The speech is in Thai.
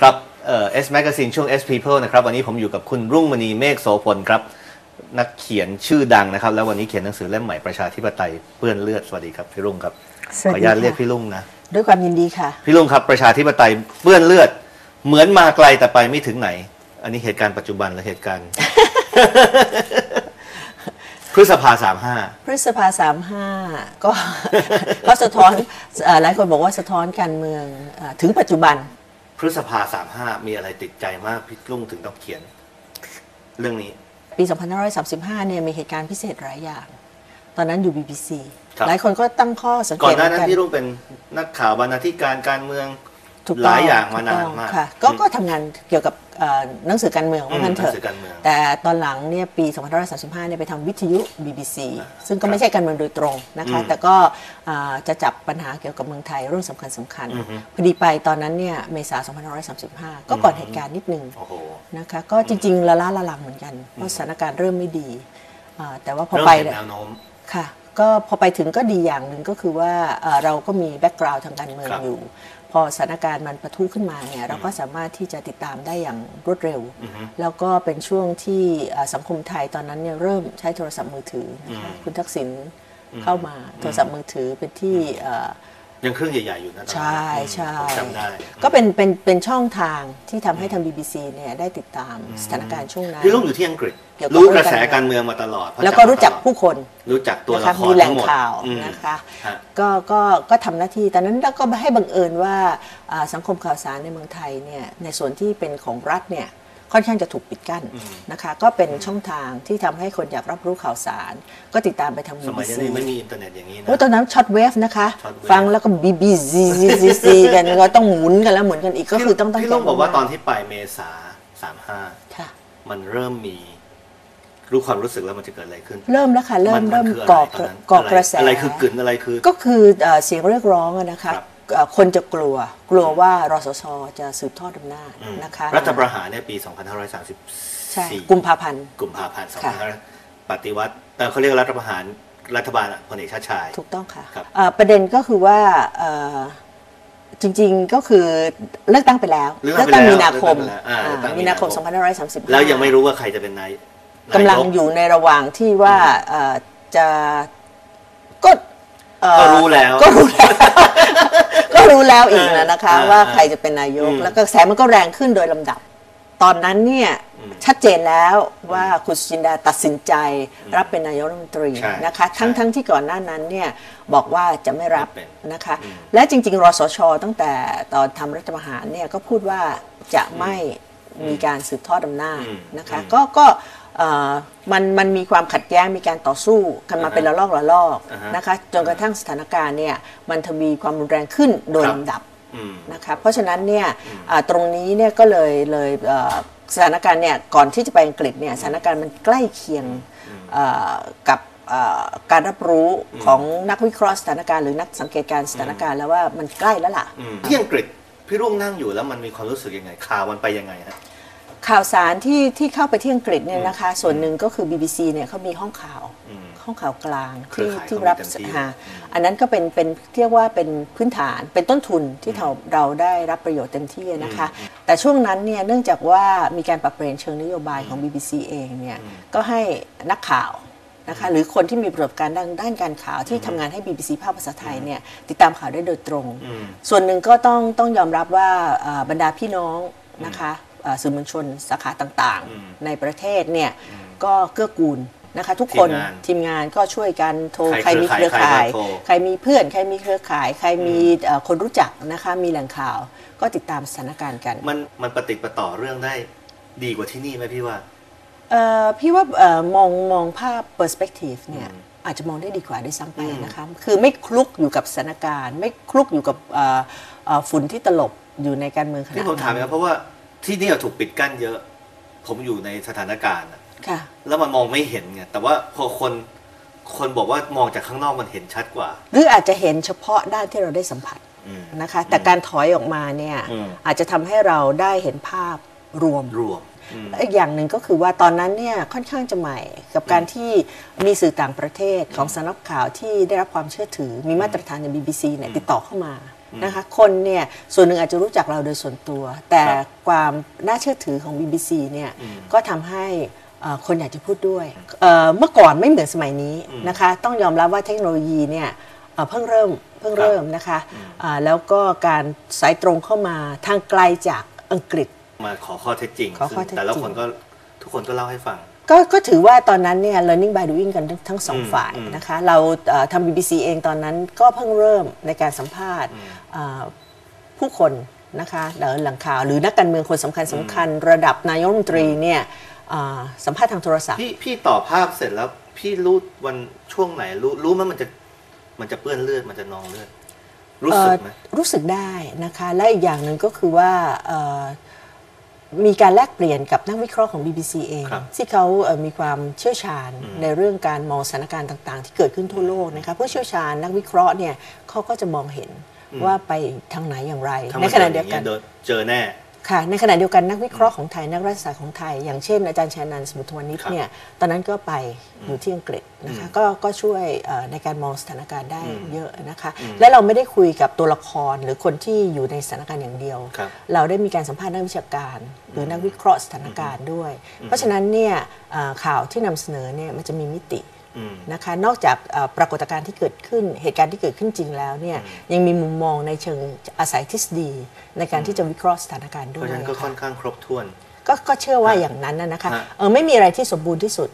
ครับเอ่อ S Magazine ช่วง S People นะครับวันนี้ผมอยู่กับคุณรุ่งมณีเมฆโสพลครับ นักเขียนชื่อดังนะครับ แล้ววันนี้เขียนหนังสือเล่มใหม่ประชาธิปไตยเปื้อนเลือดสวัสดีครับพี่รุ่งครับสขวัอสอดีนุญาตค่ะเรียกพี่รุ่งนะด้วยความยินดีค่ะ พี่รุ่งครับประชาธิปไตยเปื้อนเลือด เหมือนมาไกลแต่ไปไม่ถึงไหน อันนี้เหตุการณ์ปัจจุบันหรือเหตุการณ์ พฤษภาสามห้าพฤษภาสามห้าก็ก็สะท้อนเอ่อหลายคนบอกว่าสะท้อนการเมืองเอ่อถึงปัจจุบันพ ฤษภาสามห้ามีอะไรติดใจมากพี่รุ่งถึงต้องเขียน เรื่องนี้ ปี 2535 เนี่ยมีเหตุการณ์พิเศษหลายอย่าง ตอนนั้นอยู่ BBC ครับหลายคนก็ตั้งข้อสังเกก่อนตหน้าเหมืนั้นกัพี่รุ่งเป็นนักข่าวบรรณาธิการการเมืองถูกหต้ลายอย่างมาถูนานต้องมากค่ะก็อืมก็ทำงานเกี่ยวกับเอ่อ หนังสือการเมืองว่างั้นเถหนัอะงสือการเมืองแต่ตอนหลังเนี่ยปี 2535เนี่ยไปทำวิทยุ BBC ซึ่งก็ไม่ใช่การเมืองโดยตรงนะคะอืมแต่ก็อ่าจะจับปัญหาเกี่ยวกับเมืองไทยเรื่องสำคัญสำคัญอือฮึพอดีไปตอนนั้นเนี่ยเมษา2535 ก็ก่อนเหตุการณ์นิดนึงโอ้โหนะคะก็จริงๆละล้าละลังเหมือนกัน เพราะสถานการณ์เริ่มไม่ดีอ่าแต่ว่าพอเริ่มไปเห็นเนี่ยแนวโน้มค่ะก็พอไปถึงก็ดีอย่างหนึ่งก็คือว่าเอ่อเราก็มีแบ็กกราวด์ทางการเมืองครับอยู่ พอสถานการณ์มันประทุขึ้นมาเนี่ยเราก็สามารถที่จะติดตามได้อย่างรวดเร็วอือฮึแล้วก็เป็นช่วงที่เอ่อสังคมไทยตอนนั้นเนี่ยเริ่มใช้โทรศัพท์มือถือนะคะอืมคุณทักษิณเข้ามาโทรศัพท์มือถือเป็นที่เอ่อ ยังเครื่องใหญ่ ๆ อยู่นะตอนนั้นใช่ใช่ผมจำได้ก็เป็นเป็นเป็นช่องทางที่ทำให้ทาง BBC เนี่ยได้ติดตามสถานการณ์ช่วงนั้น พี่ลุงอยู่ที่อังกฤษ เกี่ยวกับ รู้เรื่องกระแสการการเมืองมาตลอดเพาะแล้วก็รู้จักมาตลอดผู้คนรู้จักตัวนะละคะครมีแหล่งทั้งหมดข่าวอืม นะคะ ฮะ ก็ก็ก็ทำหน้าที่แต่นั้นแล้วก็ให้บังเอิญว่าอ่าสังคมข่าวสารในเมืองไทยเนี่ยในส่วนที่เป็นของรัฐเนี่ย ค่อนข้างจะถูกปิดกั้นนะคะ ก็เป็นช่องทางที่ทำให้คนอยากรับรู้ข่าวสาร ก็ติดตามไปทางสมัย BBC นี้ไม่มีอินเทอร์เน็ตอย่างนี้นะโอ้ตอนนั้นช็อตเวฟนะคะช็อตเวฟฟังแล้วก็บีบีซีซีซีกันก็ต้องหมุนกันแล้วหมุนกันอีกก็คือต้องตั้งพี่ใจลุงบอกว่าตอนมที่ไปเมษาสามห้าค่ะมันเริ่มมีรู้ความรู้สึกแล้วมันจะเกิดอะไรขึ้น เริ่มแล้วค่ะ เริ่มนเริ่มคืออะไรก่อตนนั้นก่อกระแสอะไรคือกลืนอะไรคือ ก็คือเอ่อเสียงเรียกร้องอะนะคะ ครับเอ่อคนจะกลัวกลัวว่ารสชจะสืบทอดอำนาจอืมนะคะรัฐประหารเนี่ยปีใช่2534 กุมภาพันธ์กุมภาพันธ์ค่ะ2500ปฏิวัติเอ่อเขาเรียกรัฐประหารรัฐบาลอะพลเอกชาติชาย ถูกต้องค่ะครับเอ่อประเด็นก็คือว่าเอ่อจริงๆก็คือเลือกตั้งไปแล้ว เลือกตั้งไปแล้วมีนาคมเลือกตั้งไปแล้วอ่าอ่าเลือกตั้งมีมีนานาคคมม2535 แล้วยังไม่รู้ว่าใครจะเป็นนายกำลังนายกอยู่ในระหว่างที่ว่าเอ่อจะก็เอ่อก็รู้แล้วก็รู้แล้ว ก็รู้แล้วอีกนะนะคะอ่าว่าใครจะเป็นนายกอืมแล้วก็กระแสมันก็แรงขึ้นโดยลำดับ ตอนนั้นเนี่ยชัดเจนแล้วว่าคุณสุจินดาตัดสินใจรับเป็นนายกรัฐมนตรีใช่นะคะ ทั้งใช่ทั้งที่ก่อนหน้านั้นเนี่ยบอกว่าจะไม่รับไม่เป็นนะคะอืมและจริง ๆ รสช ตั้งแต่ตอนทำรัฐประหารเนี่ยก็พูดว่าจะไม่มีการสืบทอดอำนาจอืมนะคะอืมก็ก็เอ่อ มันมันมีความขัดแย้งมีการต่อสู้กันมาอ่าฮะเป็นระลอกระลอกอ่าฮะนะคะจนกระทั่งสถานการณ์เนี่ยมันทวีความรุนแรงขึ้นโดยครับลำดับอืมนะคะเพราะฉะนั้นเนี่ยอ่าตรงนี้เนี่ยก็เลยเลยเอ่อสถานการณ์เนี่ยก่อนที่จะไปอังกฤษเนี่ยสถานการณ์มันใกล้เคียงเอ่อกับเอ่อการรับรู้ของนักวิเคราะห์สถานการณ์หรือนักสังเกตการณ์สถานการณ์แล้วว่ามันใกล้แล้วล่ะอืมที่อังกฤษพี่รุ่งนั่งอยู่แล้วมันมีความรู้สึกยังไงข่าวมันไปยังไงฮะ ข่าวสารที่ที่เข้าไปที่อังกฤษเนี่ยนะคะ ส่วนหนึ่งก็คือ BBC เนี่ยเขามีห้องข่าวอืมห้องข่าวกลางเครือที่ข่ายที่เขามีรับเต็มที่หาอันนั้นก็เป็นเป็นเรียกว่าเป็นพื้นฐานเป็นต้นทุนที่เราเราได้รับประโยชน์เต็มที่นะคะ แต่ช่วงนั้นเนี่ยเนื่องจากว่ามีการปรับเปลี่ยนเชิงนโยบายของ BBC เองเนี่ยก็ให้นักข่าวนะคะหรือคนที่มีประสบการณ์ด้านด้านการข่าวที่ทำงานให้ BBC ภาคภาษาไทยเนี่ยติดตามข่าวได้โดยตรงอืมส่วนหนึ่งก็ต้องต้องยอมรับว่าอ่าบรรดาพี่น้องนะคะอ่า สื่อมวลชนสาขาต่างอืมๆในประเทศเนี่ยก็เกื้อกูลนะคะทุกคนทีมงานทีมงานก็ช่วยกันโทรใคใครรมีเครือเครือข่าข่ายยใครก็โทรใครมีเพื่อน ใครมีเครือข่าย ใครมีเอ่อคนรู้จักนะคะมีแหล่งข่าว ก็ติดตามสถานการณ์กัน มันมันปฏิดประต่อเรื่องได้ดีกว่าที่นี่ไหมพี่ว่าเอ่อพี่ว่าเอ่อมองมองภาพ perspective เนี่ยอืมอาจจะมองได้ดีกว่าด้วยซ้ำไปอืมนะคะคือไม่คลุกอยู่กับสถานการณ์ ไม่คลุกอยู่กับเอ่อเอ่อฝุ่นที่ตลบอยู่ในการเมืองขณะนี่ผมถามนั้นะนเพราะว่า ที่นี่ถูกปิดกั้นเยอะ ผมอยู่ในสถานการณ์อะค่ะ แล้วมันมองไม่เห็นไงแต่ว่าพอคนคนบอกว่ามองจากข้างนอกมันเห็นชัดกว่า หรืออาจจะเห็นเฉพาะด้านที่เราได้สัมผัสอืมนะคะ แต่การถอยออกมาเนี่ยอืมอาจจะทำให้เราได้เห็นภาพรวมรวมอืมและอีกอย่างหนึ่งก็คือว่าตอนนั้นเนี่ยค่อนข้างจะใหม่กับการที่มีสื่อต่างประเทศของสำนักข่าวที่ได้รับความเชื่อถือมีมาตรฐานใน BBC เนี่ยติดต่อเข้ามา นะคะคนเนี่ยส่วนหนึ่งอาจจะรู้จักเราโดยส่วนตัว แต่ครับความน่าเชื่อถือของ BBC เนี่ยอืมก็ทำให้เอ่อคนอยากจะพูดด้วยเอ่อเมื่อก่อนไม่เหมือนสมัยนี้อืมนะคะต้องยอมรับว่าเทคโนโลยีเนี่ยเอ่อเพิ่งเริ่มเพิ่งครับเริ่มนะคะอ่าแล้วก็การสายตรงเข้ามาทางไกลจากอังกฤษ มาขอข้อเท็จจริงขอข้อเท็จจริงแต่ละคนก็ทุกคนก็เล่าให้ฟัง ก็ก็ถือว่าตอนนั้นเนี่ย learning by doing กันทั้งทั้งสองอืมฝ่ายอืมนะคะ เราเอ่อทำ BBC เองตอนนั้นก็เพิ่งเริ่มในการสัมภาษณ์อ่าผู้คนนะคะหรือหลังข่าวหรือนักการเมืองคนสำคัญสำคัญ ระดับนายกรัฐมนตรีเนี่ยอ่าสัมภาษณ์ทางโทรศัพท์ พี่พี่ต่อภาพเสร็จแล้วพี่รู้วันช่วงไหนรู้รู้ไหมมันจะมันจะเปื้อนเลือดมันจะนองเลือดรู้สึกไหม เอ่อรู้สึกได้นะคะ และอีกอย่างหนึ่งก็คือว่าเอ่อ มีการแลกเปลี่ยนกับนักวิเคราะห์ของ BBC เองครับที่เขาเอ่อมีความเชี่ยวชาญอืมในเรื่องการมองสถานการณ์ต่าง ๆ ที่เกิดขึ้นทั่วโลกนะคะผู้เชี่ยวชาญนักวิเคราะห์เนี่ยเขาก็จะมองเห็นว่าไปทางไหนอย่างไรถ้าในมันขณะเจออเดียวย่างกัเงี้นยโดนเจอแน่ ค่ะ ในขณะเดียวกันนักวิเคราะห์ของไทยนักรัฐศาสตร์ของไทย อย่างเช่นอาจารย์ชานันท์สมุทรวณิชครับเนี่ยตอนนั้นก็ไปอยู่ที่อังกฤษนะคะก็ก็ช่วยเอ่อในการมองสถานการณ์ได้เยอะนะคะ และเราไม่ได้คุยกับตัวละครหรือคนที่อยู่ในสถานการณ์อย่างเดียว ครับ เราได้มีการสัมภาษณ์นักวิชาการ หรือนักวิเคราะห์สถานการณ์ด้วย เพราะฉะนั้นเนี่ยเอ่อข่าวที่นำเสนอเนี่ยมันจะมีมิติอืม นะคะนอกจากเอ่อปรากฏการณ์ที่เกิดขึ้นเหตุการณ์ที่เกิดขึ้นจริงแล้วเนี่ยยังมีมุมมองในเชิงอาศัยทฤษฎี ในการที่จะวิเคราะห์สถานการณ์เพด้วยราะฉะนั้นก็ค่อนข้างครบถ้วน ก็ก็เชื่อว่าฮะอย่างนั้นนะนะคะฮะเออไม่มีอะไรที่สมบูรณ์ที่สุด